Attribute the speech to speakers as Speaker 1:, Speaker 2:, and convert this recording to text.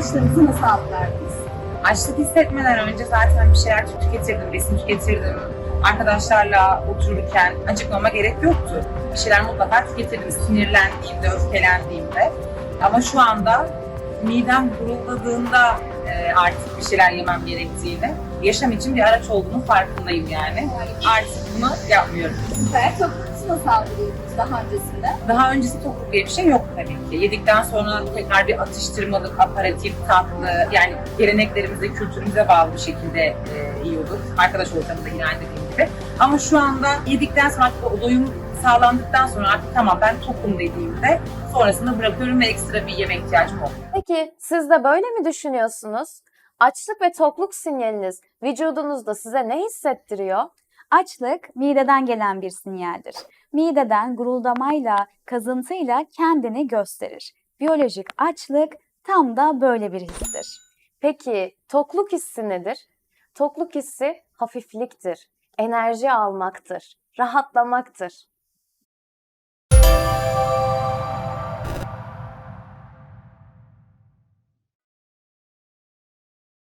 Speaker 1: açlığınızı nasıl algılardınız?
Speaker 2: Açlık hissetmeden önce zaten bir şeyler tüketirdim, besin tüketirdim. Arkadaşlarla otururken acıkmama gerek yoktu. Bir şeyler mutlaka tüketirdim sinirlendiğimde, öfkelendiğimde. Ama şu anda midem guruldadığında e, artık bir şeyler yemem gerektiğini, yaşam için bir araç olduğunu farkındayım yani. Artık bunu yapmıyorum.
Speaker 1: Süper. Tokluğunuzu nasıl algılıyordunuz daha öncesinde?
Speaker 2: Daha öncesi tokluk diye bir şey yok tabii ki. Yedikten sonra tekrar bir atıştırmalık, aparatif, tatlı, yani geleneklerimize, kültürümüze bağlı bir şekilde e, yiyorduk. Arkadaş ortamında yine aynı dediğim gibi. Ama şu anda yedikten sonra artık o doyum sağlandıktan sonra artık tamam ben tokum dediğimde sonrasında bırakıyorum ve ekstra bir yeme ihtiyacım olmuyor.
Speaker 3: Peki siz de böyle mi düşünüyorsunuz? Açlık ve tokluk sinyaliniz vücudunuzda size ne hissettiriyor?
Speaker 4: Açlık mideden gelen bir sinyaldir. Mideden guruldamayla, kazıntıyla kendini gösterir. Biyolojik açlık tam da böyle bir histir.
Speaker 3: Peki tokluk hissi nedir? Tokluk hissi hafifliktir, enerji almaktır, rahatlamaktır.